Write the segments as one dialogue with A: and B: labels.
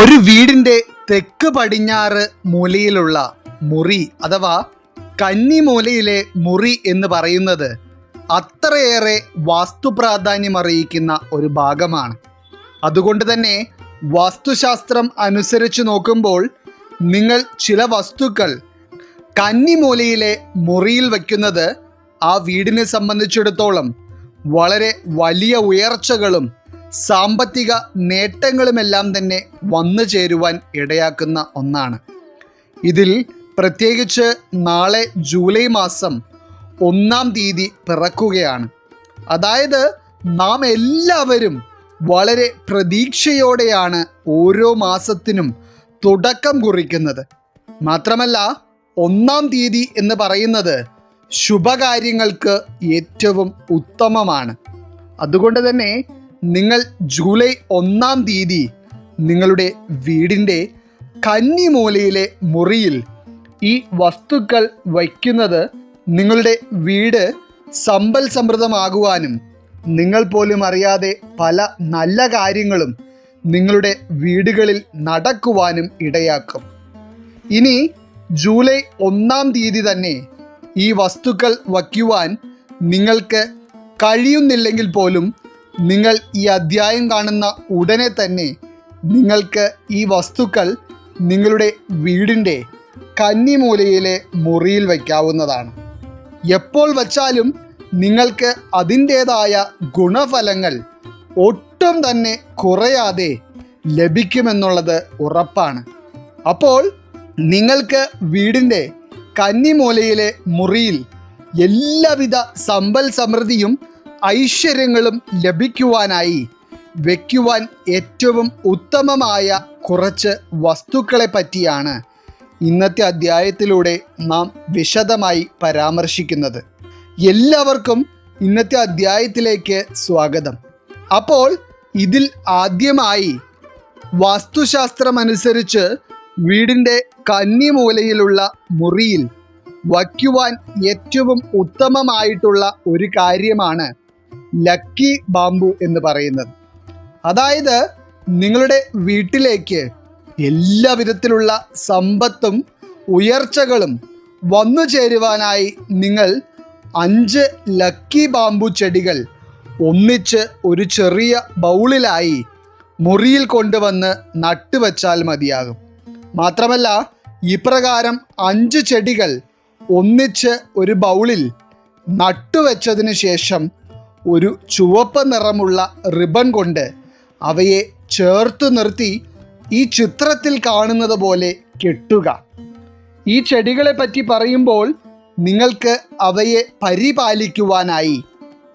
A: ഒരു വീടിന്റെ തെക്ക് പടിഞ്ഞാറ് മൂലയിലുള്ള മുറി അഥവാ കന്നി മൂലയിലെ മുറി എന്ന് പറയുന്നത് അത്രയേറെ വാസ്തു പ്രാധാന്യം അറിയിക്കുന്ന ഒരു ഭാഗമാണ്. അതുകൊണ്ട് തന്നെ വാസ്തുശാസ്ത്രം അനുസരിച്ച് നോക്കുമ്പോൾ നിങ്ങൾ ചില വസ്തുക്കൾ കന്നി മൂലയിലെ മുറിയിൽ വയ്ക്കുന്നത് ആ വീടിനെ സംബന്ധിച്ചിടത്തോളം വളരെ വലിയ ഉയർച്ചകളും സാമ്പത്തിക നേട്ടങ്ങളുമെല്ലാം തന്നെ വന്നു ചേരുവാൻ ഇടയാക്കുന്ന ഒന്നാണ്. ഇതിൽ പ്രത്യേകിച്ച് നാളെ ജൂലൈ മാസം ഒന്നാം തീയതി പിറക്കുകയാണ്. അതായത് നാം എല്ലാവരും വളരെ പ്രതീക്ഷയോടെയാണ് ഓരോ മാസത്തിനും തുടക്കം കുറിക്കുന്നത്. മാത്രമല്ല ഒന്നാം തീയതി എന്ന് പറയുന്നത് ശുഭകാര്യങ്ങൾക്ക് ഏറ്റവും ഉത്തമമാണ്. അതുകൊണ്ട് തന്നെ നിങ്ങൾ ജൂലൈ ഒന്നാം തീയതി നിങ്ങളുടെ വീടിന്റെ കന്നിമൂലയിലെ മുറിയിൽ ഈ വസ്തുക്കൾ വയ്ക്കുന്നത് നിങ്ങളുടെ വീട് സമ്പൽ സമൃദ്ധമാകുവാനും നിങ്ങൾ പോലും അറിയാതെ പല നല്ല കാര്യങ്ങളും നിങ്ങളുടെ വീടുകളിൽ നടക്കുവാനും ഇടയാക്കും. ഇനി ജൂലൈ ഒന്നാം തീയതി തന്നെ ഈ വസ്തുക്കൾ വയ്ക്കുവാൻ നിങ്ങൾക്ക് കഴിയുന്നില്ലെങ്കിൽ പോലും നിങ്ങൾ ഈ അധ്യായം കാണുന്ന ഉടനെ തന്നെ നിങ്ങൾക്ക് ഈ വസ്തുക്കൾ നിങ്ങളുടെ വീടിന്റെ കന്നിമൂലയിലെ മുറിയിൽ വയ്ക്കാവുന്നതാണ്. എപ്പോൾ വച്ചാലും നിങ്ങൾക്ക് അതിന്റേതായ ഗുണഫലങ്ങൾ ഒട്ടും തന്നെ കുറയാതെ ലഭിക്കുമെന്നുള്ളത് ഉറപ്പാണ്. അപ്പോൾ നിങ്ങൾക്ക് വീടിന്റെ കന്നിമൂലയിലെ മുറിയിൽ എല്ലാവിധ സമ്പൽ സമൃദ്ധിയും ഐശ്വര്യങ്ങളും ലഭിക്കുവാനായി വയ്ക്കുവാൻ ഏറ്റവും ഉത്തമമായ കുറച്ച് വസ്തുക്കളെ പറ്റിയാണ് ഇന്നത്തെ അധ്യായത്തിലൂടെ നാം വിശദമായി പരാമർശിക്കുന്നത്. എല്ലാവർക്കും ഇന്നത്തെ അധ്യായത്തിലേക്ക് സ്വാഗതം. അപ്പോൾ ഇതിൽ ആദ്യമായി വാസ്തുശാസ്ത്രമനുസരിച്ച് വീടിന്റെ കന്നിമൂലയിലുള്ള മുറിയിൽ വയ്ക്കുവാൻ ഏറ്റവും ഉത്തമമായിട്ടുള്ള ഒരു കാര്യമാണ് ലക്കി ബാമ്പു എന്ന് പറയുന്നത്. അതായത് നിങ്ങളുടെ വീട്ടിലേക്ക് എല്ലാ വിധത്തിലുള്ള സമ്പത്തും ഉയർച്ചകളും വന്നു ചേരുവാനായി നിങ്ങൾ അഞ്ച് ലക്കി ബാമ്പു ചെടികൾ ഒന്നിച്ച് ഒരു ചെറിയ ബൗളിലായി മുറിയിൽ കൊണ്ടുവന്ന് നട്ടുവച്ചാൽ മതിയാകും. മാത്രമല്ല ഇപ്രകാരം അഞ്ച് ചെടികൾ ഒന്നിച്ച് ഒരു ബൗളിൽ നട്ടുവെച്ചതിന് ശേഷം ഒരു ചുവപ്പ് നിറമുള്ള റിബൺ കൊണ്ട് അവയെ ചേർത്തു നിർത്തി ഈ ചിത്രത്തിൽ കാണുന്നത് പോലെ കെട്ടുക. ഈ ചെടികളെ പറ്റി പറയുമ്പോൾ നിങ്ങൾക്ക് അവയെ പരിപാലിക്കുവാനായി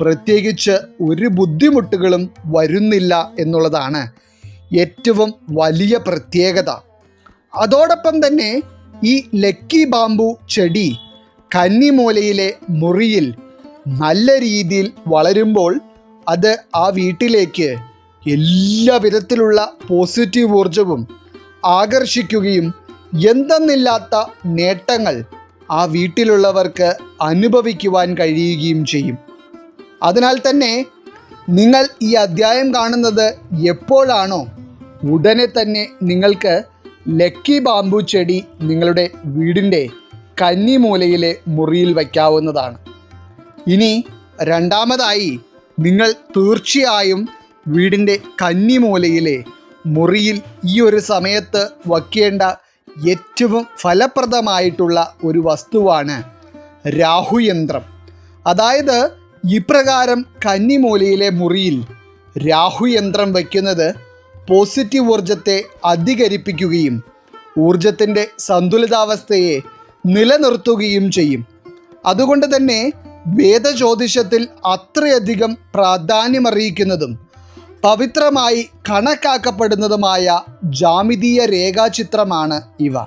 A: പ്രത്യേകിച്ച് ഒരു ബുദ്ധിമുട്ടുകളും വരുന്നില്ല എന്നുള്ളതാണ് ഏറ്റവും വലിയ പ്രത്യേകത. അതോടൊപ്പം തന്നെ ഈ ലക്കി ബാമ്പു ചെടി കന്നിമൂലയിലെ മുറിയിൽ നല്ല രീതിയിൽ വളരുമ്പോൾ അത് ആ വീട്ടിലേക്ക് എല്ലാ വിധത്തിലുള്ള പോസിറ്റീവ് ഊർജവും ആകർഷിക്കുകയും എന്തെന്നില്ലാത്ത നേട്ടങ്ങൾ ആ വീട്ടിലുള്ളവർക്ക് അനുഭവിക്കുവാൻ കഴിയുകയും ചെയ്യും. അതിനാൽ തന്നെ നിങ്ങൾ ഈ അധ്യായം കാണുന്നത് എപ്പോഴാണോ ഉടനെ തന്നെ നിങ്ങൾക്ക് ലക്കി ബാമ്പു ചെടി നിങ്ങളുടെ വീടിന്റെ കന്നിമൂലയിലെ മുറിയിൽ വയ്ക്കാവുന്നതാണ്. ഇനി രണ്ടാമതായി നിങ്ങൾ തീർച്ചയായും വീടിന്റെ കന്നിമൂലയിലെ മുറിയിൽ ഈ ഒരു സമയത്ത് വയ്ക്കേണ്ട ഏറ്റവും ഫലപ്രദമായിട്ടുള്ള ഒരു വസ്തുവാണ് രാഹുയന്ത്രം. അതായത് ഇപ്രകാരം കന്നിമൂലയിലെ മുറിയിൽ രാഹുയന്ത്രം വയ്ക്കുന്നത് പോസിറ്റീവ് ഊർജത്തെ അധികരിപ്പിക്കുകയും ഊർജത്തിന്റെ സന്തുലിതാവസ്ഥയെ നിലനിർത്തുകയും ചെയ്യും. അതുകൊണ്ട് തന്നെ വേദജ്യോതിഷത്തിൽ അത്രയധികം പ്രാധാന്യമറിയിക്കുന്നതും പവിത്രമായി കണക്കാക്കപ്പെടുന്നതുമായ ജാമിതീയ രേഖാചിത്രമാണ് ഇവ.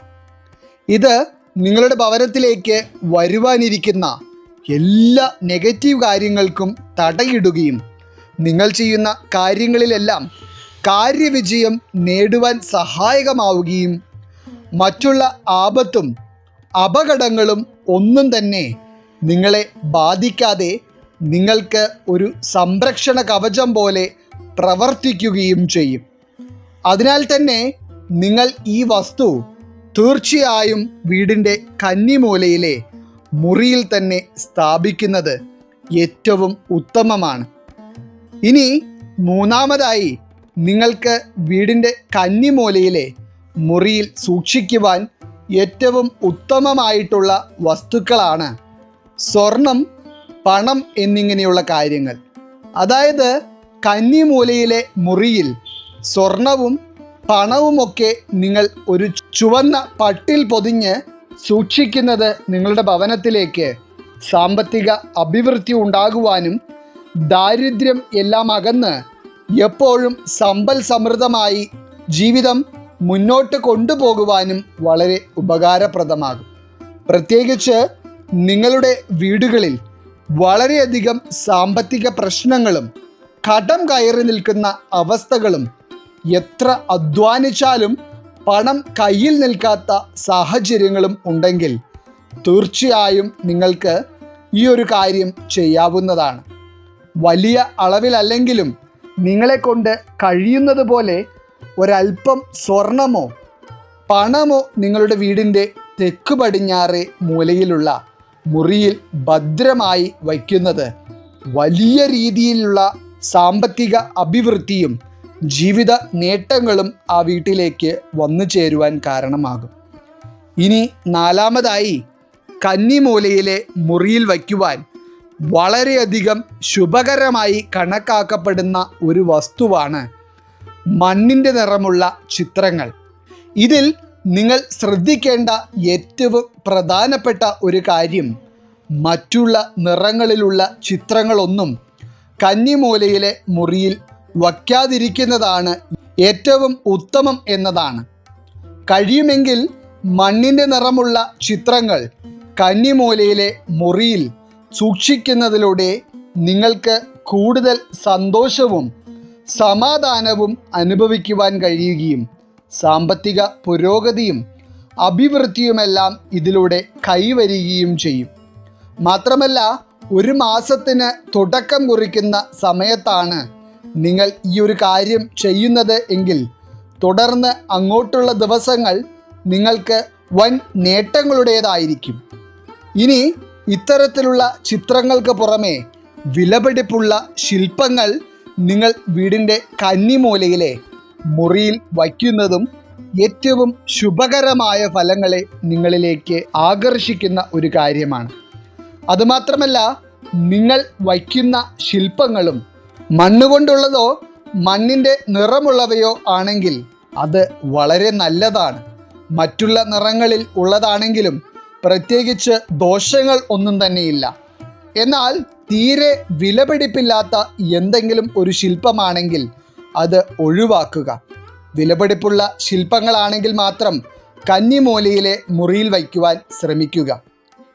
A: ഇത് നിങ്ങളുടെ ഭവനത്തിലേക്ക് വരുവാനിരിക്കുന്ന എല്ലാ നെഗറ്റീവ് കാര്യങ്ങൾക്കും തടയിടുകയും നിങ്ങൾ ചെയ്യുന്ന കാര്യങ്ങളിലെല്ലാം കാര്യവിജയം നേടുവാൻ സഹായകമാവുകയും മറ്റുള്ള ആപത്തും അപകടങ്ങളും ഒന്നും തന്നെ നിങ്ങളെ ബാധിക്കാതെ നിങ്ങൾക്ക് ഒരു സംരക്ഷണ കവചം പോലെ പ്രവർത്തിക്കുകയും ചെയ്യും. അതിനാൽ തന്നെ നിങ്ങൾ ഈ വസ്തു തീർച്ചയായും വീടിന്റെ കന്നിമൂലയിലെ മുറിയിൽ തന്നെ സ്ഥാപിക്കുന്നത് ഏറ്റവും ഉത്തമമാണ്. ഇനി മൂന്നാമതായി നിങ്ങൾക്ക് വീടിന്റെ കന്നിമൂലയിലെ മുറിയിൽ സൂക്ഷിക്കുവാൻ ഏറ്റവും ഉത്തമമായിട്ടുള്ള വസ്തുക്കളാണ് സ്വർണം പണം എന്നിങ്ങനെയുള്ള കാര്യങ്ങൾ. അതായത് കന്നിമൂലയിലെ മുറിയിൽ സ്വർണവും പണവുമൊക്കെ നിങ്ങൾ ഒരു ചുവന്ന പട്ടിൽ പൊതിഞ്ഞ് സൂക്ഷിക്കുന്നത് നിങ്ങളുടെ ഭവനത്തിലേക്ക് സാമ്പത്തിക അഭിവൃദ്ധി ഉണ്ടാകുവാനും ദാരിദ്ര്യം എല്ലാം അകന്ന് എപ്പോഴും സമ്പൽ സമൃദ്ധമായി ജീവിതം മുന്നോട്ട് കൊണ്ടുപോകുവാനും വളരെ ഉപകാരപ്രദമാകും. പ്രത്യേകിച്ച് നിങ്ങളുടെ വീടുകളിൽ വളരെയധികം സാമ്പത്തിക പ്രശ്നങ്ങളും കടം കയറി നിൽക്കുന്ന അവസ്ഥകളും എത്ര അധ്വാനിച്ചാലും പണം കയ്യിൽ നിൽക്കാത്ത സാഹചര്യങ്ങളും ഉണ്ടെങ്കിൽ തീർച്ചയായും നിങ്ങൾക്ക് ഈ ഒരു കാര്യം ചെയ്യാവുന്നതാണ്. വലിയ അളവിലല്ലെങ്കിലും നിങ്ങളെ കൊണ്ട് കഴിയുന്നത് പോലെ ഒരല്പം സ്വർണമോ പണമോ നിങ്ങളുടെ വീടിന്റെ തെക്ക് പടിഞ്ഞാറ് മൂലയിലുള്ള മുറിയിൽ ഭദ്രമായി വയ്ക്കുന്നത് വലിയ രീതിയിലുള്ള സാമ്പത്തിക അഭിവൃദ്ധിയും ജീവിത നേട്ടങ്ങളും ആ വീട്ടിലേക്ക് വന്നു ചേരുവാൻ കാരണമാകും. ഇനി നാലാമതായി കന്നിമൂലയിലെ മുറിയിൽ വയ്ക്കുവാൻ വളരെയധികം ശുഭകരമായി കണക്കാക്കപ്പെടുന്ന ഒരു വസ്തുവാണ് മണ്ണിന്റെ നിറമുള്ള ചിത്രങ്ങൾ. ഇതിൽ നിങ്ങൾ ശ്രദ്ധിക്കേണ്ട ഏറ്റവും പ്രധാനപ്പെട്ട ഒരു കാര്യം മറ്റുള്ള നിറങ്ങളിലുള്ള ചിത്രങ്ങളൊന്നും കന്നിമൂലയിലെ മുറിയിൽ വയ്ക്കാതിരിക്കുന്നതാണ് ഏറ്റവും ഉത്തമം എന്നതാണ്. കഴിയുമെങ്കിൽ മണ്ണിന്റെ നിറമുള്ള ചിത്രങ്ങൾ കന്നിമൂലയിലെ മുറിയിൽ സൂക്ഷിക്കുന്നതിലൂടെ നിങ്ങൾക്ക് കൂടുതൽ സന്തോഷവും സമാധാനവും അനുഭവിക്കുവാൻ കഴിയുകയും സാമ്പത്തിക പുരോഗതിയും അഭിവൃദ്ധിയുമെല്ലാം ഇതിലൂടെ കൈവരികയും ചെയ്യും. മാത്രമല്ല ഒരു മാസത്തിന് തുടക്കം കുറിക്കുന്ന സമയത്താണ് നിങ്ങൾ ഈ ഒരു കാര്യം ചെയ്യുന്നത് എങ്കിൽ തുടർന്ന് അങ്ങോട്ടുള്ള ദിവസങ്ങൾ നിങ്ങൾക്ക് വൻ നേട്ടങ്ങളുടേതായിരിക്കും. ഇനി ഇത്തരത്തിലുള്ള ചിത്രങ്ങൾക്ക് പുറമേ വിലപിടിപ്പുള്ള ശില്പങ്ങൾ നിങ്ങൾ വീടിന്റെ കന്നിമൂലയിലെ മുറിയിൽ വയ്ക്കുന്നതും ഏറ്റവും ശുഭകരമായ ഫലങ്ങളെ നിങ്ങളിലേക്ക് ആകർഷിക്കുന്ന ഒരു കാര്യമാണ്. അതുമാത്രമല്ല നിങ്ങൾ വയ്ക്കുന്ന ശില്പങ്ങളും മണ്ണുകൊണ്ടുള്ളതോ മണ്ണിന്റെ നിറമുള്ളവയോ ആണെങ്കിൽ അത് വളരെ നല്ലതാണ്. മറ്റുള്ള നിറങ്ങളിൽ ഉള്ളതാണെങ്കിലും പ്രത്യേകിച്ച് ദോഷങ്ങൾ ഒന്നും തന്നെയില്ല. എന്നാൽ തീരെ വിലപിടിപ്പില്ലാത്ത എന്തെങ്കിലും ഒരു ശില്പമാണെങ്കിൽ അത് ഒഴിവാക്കുക. വിലപിടിപ്പുള്ള ശില്പങ്ങളാണെങ്കിൽ മാത്രം കന്നിമൂലയിലെ മുറിയിൽ വയ്ക്കുവാൻ ശ്രമിക്കുക.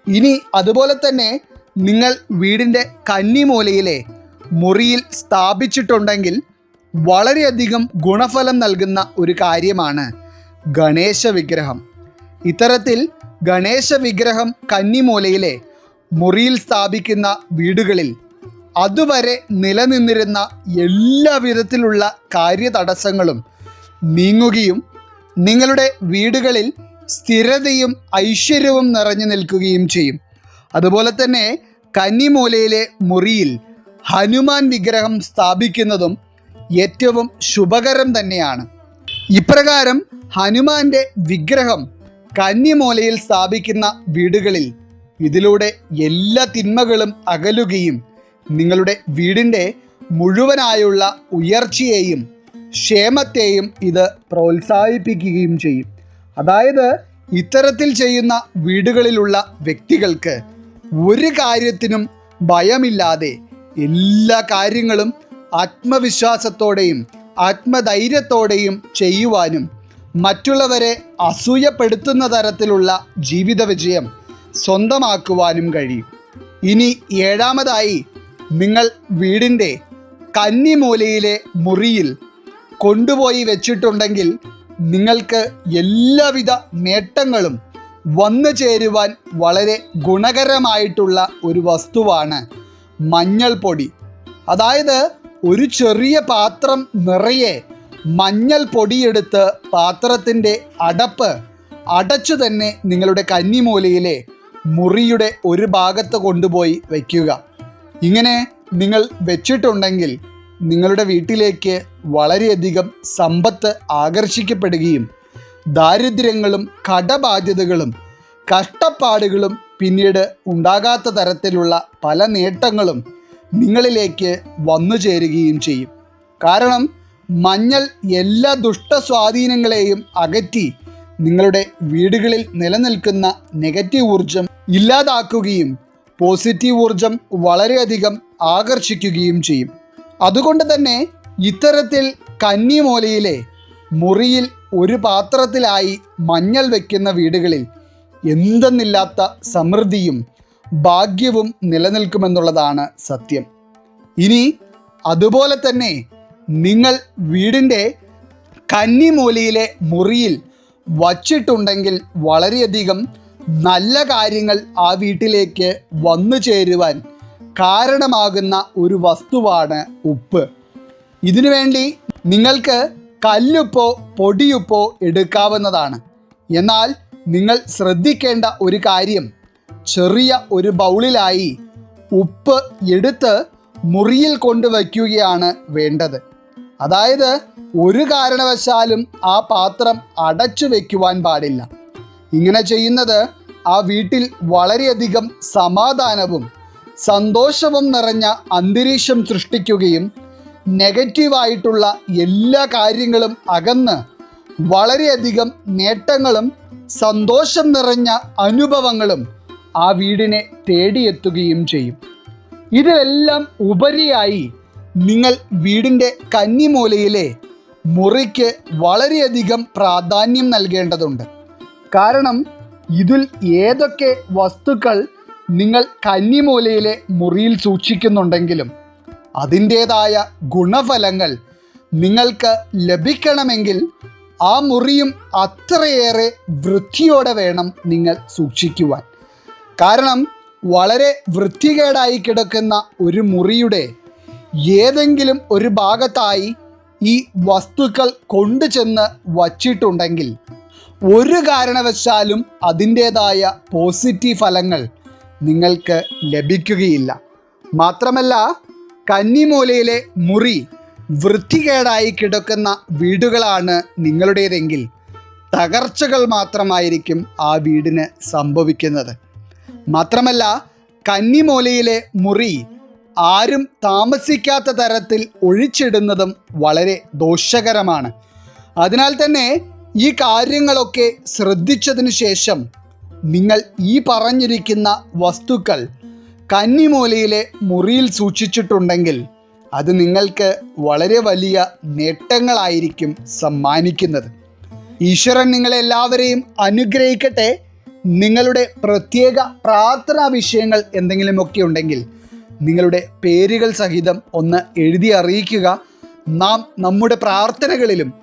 A: ഇനി അതുപോലെ തന്നെ നിങ്ങൾ വീടിന്റെ കന്നിമൂലയിലെ മുറിയിൽ സ്ഥാപിച്ചിട്ടുണ്ടെങ്കിൽ വളരെയധികം ഗുണഫലം നൽകുന്ന ഒരു കാര്യമാണ് ഗണേശ വിഗ്രഹം ഇത്തരത്തിൽ ഗണേശ വിഗ്രഹം കന്നിമൂലയിലെ മുറിയിൽ സ്ഥാപിക്കുന്ന വീടുകളിൽ അതുവരെ നിലനിന്നിരുന്ന എല്ലാ വിധത്തിലുള്ള കാര്യതടസ്സങ്ങളും നീങ്ങുകയും നിങ്ങളുടെ വീടുകളിൽ സ്ഥിരതയും ഐശ്വര്യവും നിറഞ്ഞു നിൽക്കുകയും ചെയ്യും. അതുപോലെ തന്നെ കന്നിമൂലയിലെ മുറിയിൽ ഹനുമാൻ വിഗ്രഹം സ്ഥാപിക്കുന്നതും ഏറ്റവും ശുഭകരം തന്നെയാണ്. ഇപ്രകാരം ഹനുമാന്റെ വിഗ്രഹം കന്നിമൂലയിൽ സ്ഥാപിക്കുന്ന വീടുകളിൽ ഇതിലൂടെ എല്ലാ തിന്മകളും അകലുകയും നിങ്ങളുടെ വീടിന്റെ മുഴുവനായുള്ള ഉയർച്ചയെയും ക്ഷേമത്തെയും ഇത് പ്രോത്സാഹിപ്പിക്കുകയും ചെയ്യും. അതായത് ഇത്തരത്തിൽ ചെയ്യുന്ന വീടുകളിലുള്ള വ്യക്തികൾക്ക് ഒരു കാര്യത്തിനും ഭയമില്ലാതെ എല്ലാ കാര്യങ്ങളും ആത്മവിശ്വാസത്തോടെയും ആത്മധൈര്യത്തോടെയും ചെയ്യുവാനും മറ്റുള്ളവരെ അസൂയപ്പെടുത്തുന്ന തരത്തിലുള്ള ജീവിത വിജയം സ്വന്തമാക്കുവാനും കഴിയും. ഇനി ഏഴാമതായി നിങ്ങൾ വീടിന്റെ കന്നിമൂലയിലെ മുറിയിൽ കൊണ്ടുപോയി വെച്ചിട്ടുണ്ടെങ്കിൽ നിങ്ങൾക്ക് എല്ലാവിധ നേട്ടങ്ങളും വന്നു ചേരുവാൻ വളരെ ഗുണകരമായിട്ടുള്ള ഒരു വസ്തുവാണ് മഞ്ഞൾപ്പൊടി. അതായത് ഒരു ചെറിയ പാത്രം നിറയെ മഞ്ഞൾ പൊടിയെടുത്ത് പാത്രത്തിന്റെ അടപ്പ് അടച്ചു തന്നെ നിങ്ങളുടെ കന്നിമൂലയിലെ മുറിയുടെ ഒരു ഭാഗത്ത് കൊണ്ടുപോയി വയ്ക്കുക ഇങ്ങനെ നിങ്ങൾ വെച്ചിട്ടുണ്ടെങ്കിൽ നിങ്ങളുടെ വീട്ടിലേക്ക് വളരെയധികം സമ്പത്ത് ആകർഷിക്കപ്പെടുകയും ദാരിദ്ര്യങ്ങളും കടബാധ്യതകളും കഷ്ടപ്പാടുകളും പിന്നീട് ഉണ്ടാകാത്ത തരത്തിലുള്ള പല നേട്ടങ്ങളും നിങ്ങളിലേക്ക് വന്നു ചേരുകയും ചെയ്യും. കാരണം മഞ്ഞൾ എല്ലാ ദുഷ്ടസ്വാധീനങ്ങളെയും അകറ്റി നിങ്ങളുടെ വീടുകളിൽ നിലനിൽക്കുന്ന നെഗറ്റീവ് ഊർജം ഇല്ലാതാക്കുകയും പോസിറ്റീവ് ഊർജം വളരെയധികം ആകർഷിക്കുകയും ചെയ്യും. അതുകൊണ്ട് തന്നെ ഇത്തരത്തിൽ കന്നിമോലയിലെ മുറിയിൽ ഒരു പാത്രത്തിലായി മഞ്ഞൾ വയ്ക്കുന്ന വീടുകളിൽ എന്തെന്നില്ലാത്ത സമൃദ്ധിയും ഭാഗ്യവും നിലനിൽക്കുമെന്നുള്ളതാണ് സത്യം. ഇനി അതുപോലെ തന്നെ നിങ്ങൾ വീടിന്റെ കന്നിമൂലയിലെ മുറിയിൽ വച്ചിട്ടുണ്ടെങ്കിൽ വളരെയധികം നല്ല കാര്യങ്ങൾ ആ വീട്ടിലേക്ക് വന്നു ചേരുവാൻ കാരണമാകുന്ന ഒരു വസ്തുവാണ് ഉപ്പ്. ഇതിനുവേണ്ടി നിങ്ങൾക്ക് കല്ലുപ്പോ പൊടിയുപ്പോ എടുക്കാവുന്നതാണ്. എന്നാൽ നിങ്ങൾ ശ്രദ്ധിക്കേണ്ട ഒരു കാര്യം. ചെറിയ ഒരു ബൗളിലായി ഉപ്പ് എടുത്ത് മുറിയിൽ കൊണ്ടുവയ്ക്കുകയാണ് വേണ്ടത്. അതായത് ഒരു കാരണവശാലും ആ പാത്രം അടച്ചു വയ്ക്കുവാൻ പാടില്ല. ഇങ്ങനെ ചെയ്യുന്നത് ആ വീട്ടിൽ വളരെയധികം സമാധാനവും സന്തോഷവും നിറഞ്ഞ അന്തരീക്ഷം സൃഷ്ടിക്കുകയും നെഗറ്റീവായിട്ടുള്ള എല്ലാ കാര്യങ്ങളും അകന്ന് വളരെയധികം നേട്ടങ്ങളും സന്തോഷം നിറഞ്ഞ അനുഭവങ്ങളും ആ വീടിനെ തേടിയെത്തുകയും ചെയ്യും. ഇതിലെല്ലാം ഉപരിയായി നിങ്ങൾ വീടിന്റെ കന്നിമൂലയിലെ മുറിക്ക് വളരെയധികം പ്രാധാന്യം നൽകേണ്ടതുണ്ട്. കാരണം ഇതിൽ ഏതൊക്കെ വസ്തുക്കൾ നിങ്ങൾ കന്നിമൂലയിലെ മുറിയിൽ സൂക്ഷിക്കുന്നുണ്ടെങ്കിലും അതിന്റേതായ ഗുണഫലങ്ങൾ നിങ്ങൾക്ക് ലഭിക്കണമെങ്കിൽ ആ മുറിയും അത്രയേറെ വൃത്തിയോടെ വേണം നിങ്ങൾ സൂക്ഷിക്കുവാൻ. കാരണം വളരെ വൃത്തികേടായി കിടക്കുന്ന ഒരു മുറിയുടെ ഏതെങ്കിലും ഒരു ഭാഗത്തായി ഈ വസ്തുക്കൾ കൊണ്ടുചെന്ന് വച്ചിട്ടുണ്ടെങ്കിൽ ഒരു കാരണവശാലും അതിന്റേതായ പോസിറ്റീവ് ഫലങ്ങൾ നിങ്ങൾക്ക് ലഭിക്കുകയില്ല. മാത്രമല്ല കന്നിമൂലയിലെ മുറി വൃത്തികേടായി കിടക്കുന്ന വീടുകളാണ് നിങ്ങളുടേതെങ്കിൽ തകർച്ചകൾ മാത്രമായിരിക്കും ആ വീടിന് സംഭവിക്കുന്നത്. മാത്രമല്ല കന്നിമൂലയിലെ മുറി ആരും താമസിക്കാത്ത തരത്തിൽ ഒഴിച്ചിടുന്നതും വളരെ ദോഷകരമാണ്. അതിനാൽ തന്നെ ഈ കാര്യങ്ങളൊക്കെ ശ്രദ്ധിച്ചതിന് ശേഷം നിങ്ങൾ ഈ പറഞ്ഞിരിക്കുന്ന വസ്തുക്കൾ കന്നിമൂലയിലെ മുറിയിൽ സൂക്ഷിച്ചിട്ടുണ്ടെങ്കിൽ അത് നിങ്ങൾക്ക് വളരെ വലിയ നേട്ടങ്ങളായിരിക്കും സമ്മാനിക്കുന്നത്. ഈശ്വരൻ നിങ്ങളെല്ലാവരെയും അനുഗ്രഹിക്കട്ടെ. നിങ്ങളുടെ പ്രത്യേക പ്രാർത്ഥനാ വിഷയങ്ങൾ എന്തെങ്കിലുമൊക്കെ ഉണ്ടെങ്കിൽ നിങ്ങളുടെ പേരുകൾ സഹിതം ഒന്ന് എഴുതി അറിയിക്കുക. നാം നമ്മുടെ പ്രാർത്ഥനകളിലും